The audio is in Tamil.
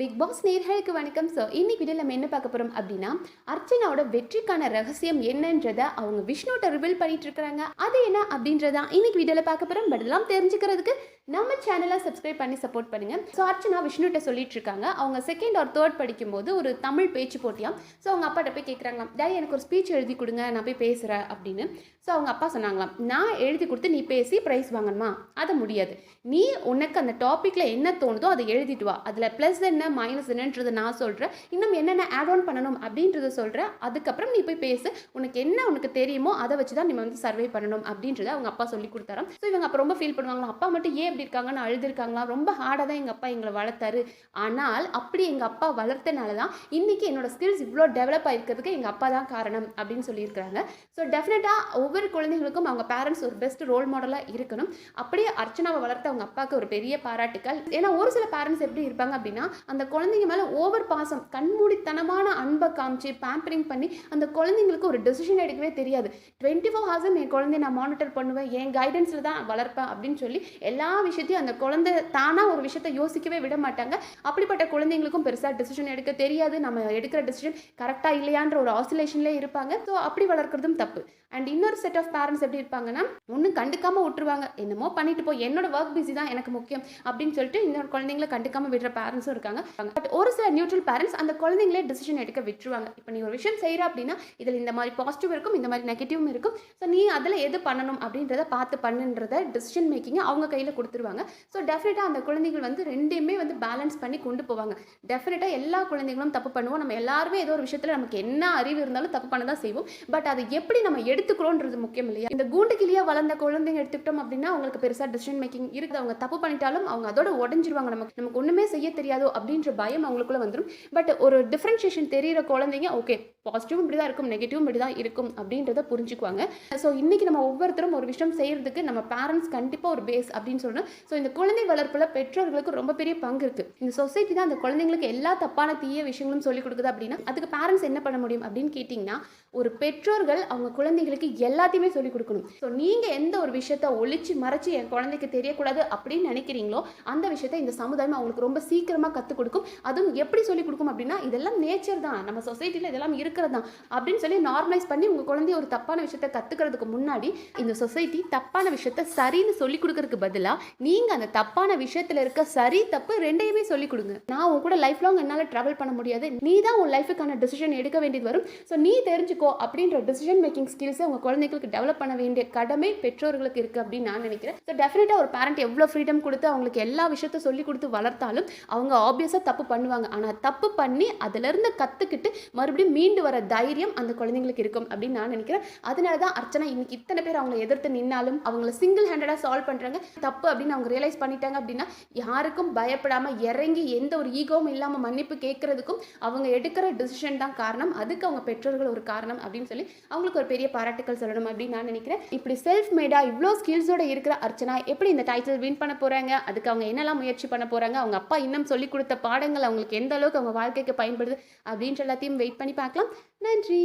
பிக் பாஸ் நேர்களுக்கு வணக்கம். ஸோ இன்னைக்கு வீடியோ நம்ம என்ன பார்க்க போகிறோம் அப்படின்னா அர்ச்சனாவோட வெற்றிக்கான ரகசியம் என்னன்றதை அவங்க விஷ்ணுட்ட ரிவீல் பண்ணிட்டு இருக்கிறாங்க. அது என்ன அப்படின்றதான் இன்னைக்கு வீடியோவில் பார்க்க போகிறோம் பட் எல்லாம் தெரிஞ்சுக்கிறதுக்கு நம்ம சேனலை சப்ஸ்கிரைப் பண்ணி சப்போர்ட் பண்ணுங்க. ஸோ அர்ச்சனா விஷ்ணுட்ட சொல்லிட்டு இருக்காங்க. அவங்க செகண்ட் ஆர் தேர்ட் படிக்கும்போது ஒரு தமிழ் பேச்சு போட்டியாம். ஸோ அவங்க அப்பாட்ட போய் கேட்குறாங்களாம் டேடி எனக்கு ஒரு ஸ்பீச் எழுதி கொடுங்க. நான் போய் பேசுகிறேன் அப்படின்னு. ஸோ அவங்க அப்பா சொன்னாங்களாம். நான் எழுதி கொடுத்து நீ பேசி ப்ரைஸ் வாங்கணுமா? அது முடியாது. நீ உனக்கு அந்த டாப்பிக்கில் என்ன தோணுதோ அதை எழுதிட்டு வா. அதில் ப்ளஸ் என்ன மைனஸ் என்னன்றது நான் சொல்கிறேன் இன்னும் என்னென்ன ஆட் ஆன் பண்ணணும் அப்படின்றத சொல்கிறேன் அதுக்கப்புறம் நீ போய் பேசு. உனக்கு என்ன உனக்கு தெரியுமோ அதை வச்சு தான் நீ வந்து சர்வே பண்ணணும் அப்படின்றத அவங்க அப்பா சொல்லி கொடுத்தாராம். ஸோ இவங்க அப்போ ரொம்ப ஃபீல் பண்ணுவாங்களா அப்பா மட்டும் ஏன் இப்படி இருக்காங்கன்னு அழுதுருக்காங்களா? ரொம்ப ஹார்டாக தான் எங்கள் அப்பா எங்களை வளர்த்தாரு. ஆனால் அப்படி எங்கள் அப்பா வளர்த்தனால தான் இன்றைக்கி என்னோட ஸ்கில்ஸ் இவ்வளோ டெவலப் ஆகிருக்கிறதுக்கு எங்கள் அப்பா தான் காரணம் அப்படின்னு சொல்லியிருக்கிறாங்க. ஸோ டெஃபினட்டாக ஒவ்வொரு குழந்தைகளுக்கும் அவங்க பேரண்ட்ஸ் ஒரு பெஸ்ட் ரோல் மாடலாக இருக்கணும். அப்படியே அர்ச்சனாவை வளர்த்த அவங்க அப்பாவுக்கு ஒரு பெரிய பாராட்டுக்கள். ஏன்னா ஒரு சில பேரண்ட்ஸ் எப்படி இருப்பாங்க அப்படின்னா அந்த அந்த குழந்தைங்க மேலே ஓவர் பாசம் கண்மூடித்தனமான அன்பை காமிச்சு பேம்பரிங் பண்ணி அந்த குழந்தைங்களுக்கு ஒரு டெசிஷன் எடுக்கவே தெரியாது. டுவெண்ட்டி ஃபோர் ஹவர்ஸும் என் குழந்தைய நான் மானிட்டர் பண்ணுவேன் என் கைடன்ஸில் தான் வளர்ப்பேன் அப்படின்னு சொல்லி எல்லா விஷயத்தையும் அந்த குழந்தை தானாக ஒரு விஷயத்தை யோசிக்கவே விட மாட்டாங்க. அப்படிப்பட்ட குழந்தைங்களுக்கும் பெருசாக டெசிஷன் எடுக்க தெரியாது. நம்ம எடுக்கிற டெசிஷன் கரெக்டாக இல்லையான்ற ஒரு ஆசிலேஷன்லேயே இருப்பாங்க. ஸோ அப்படி வளர்க்குறதும் தப்பு. அண்ட் இன்னொரு செட் ஆஃப் பேரண்ட்ஸ் எப்படி இருப்பாங்கன்னா ஒன்றும் கண்டுக்காமல் விட்டுருவாங்க. என்னமோ பண்ணிட்டு போ என்னோட ஒர்க் பிஸி தான் எனக்கு முக்கியம் அப்படின்னு சொல்லிட்டு இன்னொரு குழந்தைங்களை கண்டுக்காமல் விடுற பேரண்ட்ஸும் இருக்காங்க. பட் ஒரு சில நியூட்ரல் பேரண்ட்ஸ் அந்த குழந்தைங்களே டிசிஷன் எடுக்க விட்டுருவாங்க. இப்போ நீ ஒரு விஷயம் செய்கிற அப்படின்னா இதில் இந்த மாதிரி பாசிட்டிவ் இருக்கும் இந்த மாதிரி நெகட்டிவும் இருக்கும். ஸோ நீ அதில் எது பண்ணணும் அப்படின்றத பார்த்து பண்ணுன்றத டிசிஷன் மேக்கிங்கை அவங்க கையில் கொடுத்துருவாங்க. ஸோ டெஃபினட்டாக அந்த குழந்தைகள் வந்து ரெண்டையுமே வந்து பேலன்ஸ் பண்ணி கொண்டு போவாங்க. டெஃபினட்டாக எல்லா குழந்தைங்களும் தப்பு பண்ணுவோம். நம்ம எல்லாருமே ஏதோ ஒரு விஷயத்தில் நமக்கு என்ன அறிவு இருந்தாலும் தப்பு பண்ண தான் செய்வோம். பட் அதை எப்படி நம்ம எடுத்துக்கிறோன்றது முக்கியம் இல்லையா? இந்த கூண்டு கிளியாக வளர்ந்த குழந்தைங்க எடுத்துக்கிட்டோம் அப்படின்னா அவங்களுக்கு பெருசாக டிசிஷன் மேக்கிங் இருக்குது. அவங்க தப்பு பண்ணிட்டாலும் அவங்க அதோட உடஞ்சிருவாங்க. நமக்கு நமக்கு ஒன்றுமே செய்ய தெரியாதோ அப்படின்ற பயம் அவங்களுக்குள்ளே வந்துடும் பட் ஒரு டிஃப்ரென்ஷியேஷன் தெரியிற குழந்தைங்க ஓகே பாசிட்டிவும் இப்படி தான் இருக்கும் நெகட்டிவும் இப்படி தான் இருக்கும் அப்படின்றத புரிஞ்சுக்குவாங்க. ஸோ இன்றைக்கி நம்ம ஒவ்வொருத்தரும் ஒரு விஷயம் செய்கிறதுக்கு நம்ம பேரண்ட்ஸ் கண்டிப்பாக ஒரு பேஸ் அப்படின்னு சொல்லணும். ஸோ இந்த குழந்தை வளர்ப்பில் பெற்றோர்களுக்கு ரொம்ப பெரிய பங்கு இருக்குது இந்த சொசைட்டி தான் அந்த குழந்தைங்களுக்கு எல்லா தப்பான தீய விஷயங்களும் சொல்லிக் கொடுக்குது அப்படின்னா அதுக்கு பேரண்ட்ஸ் என்ன பண்ண முடியும் அப்படின்னு கேட்டிங்கன்னா ஒரு பெற்றோர்கள் அவங்க குழந்தைகளுக்கு எல்லாத்தையுமே சொல்லிக் கொடுக்கணும். ஸோ நீங்கள் எந்த ஒரு விஷயத்த ஒழிச்சு மறைச்சு என் குழந்தைக்கு தெரியக்கூடாது அப்படின்னு நினைக்கிறீங்களோ அந்த விஷயத்த இந்த சமுதாயம் அவங்களுக்கு ரொம்ப சீக்கிரமாக கற்றுக் கொடுக்கும். அதுவும் எப்படி சொல்லிக் கொடுக்கும் அப்படின்னா இதெல்லாம் நேச்சர் தான். நம்ம சொசைட்டியில் இதெல்லாம் இருக்கிறது தான் அப்படின்னு சொல்லி நார்மலைஸ் பண்ணி உங்கள் குழந்தைய ஒரு தப்பான விஷயத்த கற்றுக்கிறதுக்கு முன்னாடி இந்த சொசைட்டி தப்பான விஷயத்த சரின்னு சொல்லிக் கொடுக்கறதுக்கு பதிலாக நீங்கள் அந்த தப்பான விஷயத்தில் இருக்க சரி தப்பு ரெண்டையுமே சொல்லி கொடுங்க. நான் உன் கூட லைஃப் லாங் என்னால் ட்ராவல் பண்ண முடியாது. நீ தான் உன் லைஃபுக்கான டிசிஷன் எடுக்க வேண்டியது வரும். ஸோ நீ தெரிஞ்சுக்கோ அப்படின்ற டிசிஷன் மேக்கிங் ஸ்கில்ஸை உங்கள் குழந்தைகளுக்கு டெவலப் பண்ண வேண்டிய கடமை பெற்றோர்களுக்கு இருக்குது அப்படின்னு நான் நினைக்கிறேன். ஸோ டெஃபினட்டாக ஒரு பேரண்ட் எவ்வளோ ஃப்ரீடம் கொடுத்து அவங்களுக்கு எல்லா விஷயத்தையும் சொல்லி கொடுத்து வளர்த்தாலும் அவங்க ஆப்வியஸாக தப்பு பண்ணுவாங்க. ஆனால் தப்பு பண்ணி அதிலிருந்து கற்றுக்கிட்டு மறுபடியும் மீண்டும் மீண்டு வர தைரியம் அந்த குழந்தைங்களுக்கு இருக்கும் அப்படின்னு நான் நினைக்கிறேன். அதனால தான் அர்ச்சனா இன்னைக்கு இத்தனை பேர் அவங்களை எதிர்த்து நின்னாலும் அவங்கள சிங்கிள் ஹேண்டடாக சால்வ் பண்ணுறாங்க தப்பு அப்படின்னு அவங்க ரியலைஸ் பண்ணிட்டாங்க அப்படின்னா யாருக்கும் பயப்படாமல் இறங்கி எந்த ஒரு ஈகோவும் இல்லாமல் மன்னிப்பு கேட்கறதுக்கும் அவங்க எடுக்கிற டிசிஷன் தான் காரணம். அதுக்கு அவங்க பெற்றோர்கள் ஒரு காரணம் அப்படின்னு சொல்லி அவங்களுக்கு ஒரு பெரிய பாராட்டுக்கள் சொல்லணும் அப்படின்னு நான் நினைக்கிறேன். இப்படி செல்ஃப் மேடாக இவ்வளோ ஸ்கில்ஸோட இருக்கிற அர்ச்சனா எப்படி இந்த டைட்டில் வின் பண்ண போகிறாங்க அதுக்கு அவங்க என்னெல்லாம் முயற்சி பண்ண போகிறாங்க அவங்க அப்பா இன்னும் சொல்லி கொடுத்த பாடங்கள் அவங்களுக்கு எந்த அளவுக்கு அவங்க வாழ்க்கைக்கு பயன்படுது? அப்படின்ற எல்லாத்தையும் வெயிட் பண்ணி பார்க்கலாம். நன்றி